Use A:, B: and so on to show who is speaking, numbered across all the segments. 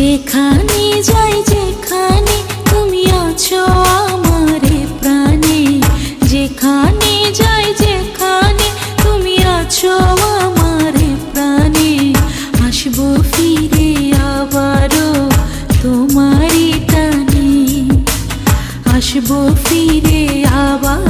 A: যেখানে যাই, যেখানে তুমি আছো আমারে প্রাণে। যেখানে যাই, যেখানে তুমি আছো আমারে প্রাণে। আসব ফিরে আবারও তোমারই টানে। আসব ফিরে আবার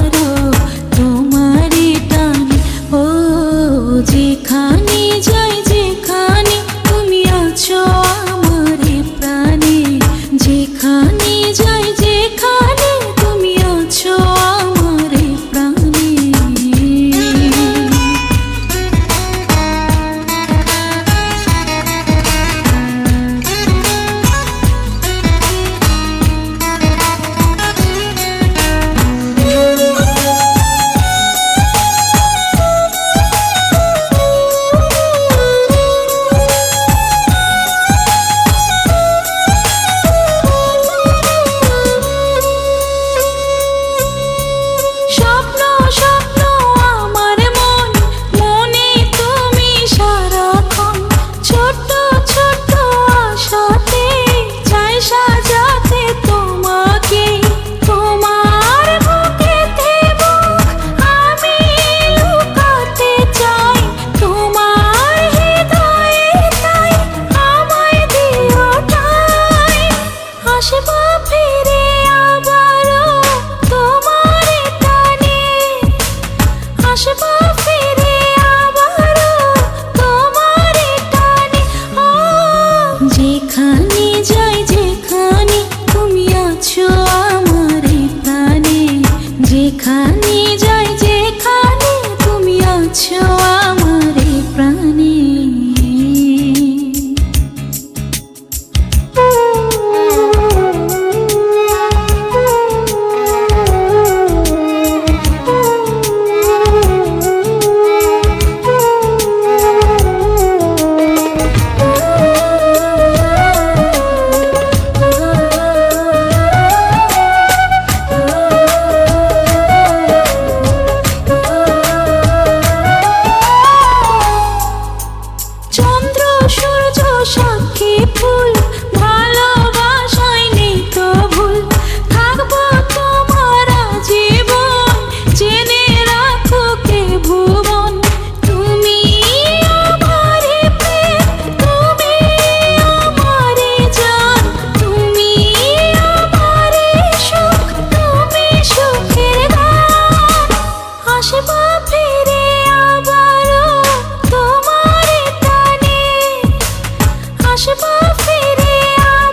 A: আছো আমার প্রাণে যেখানে সাক্ষী ফুল ভালোবাসায় ভুল। থাকব তোমার জীবন জেনে রাখো কে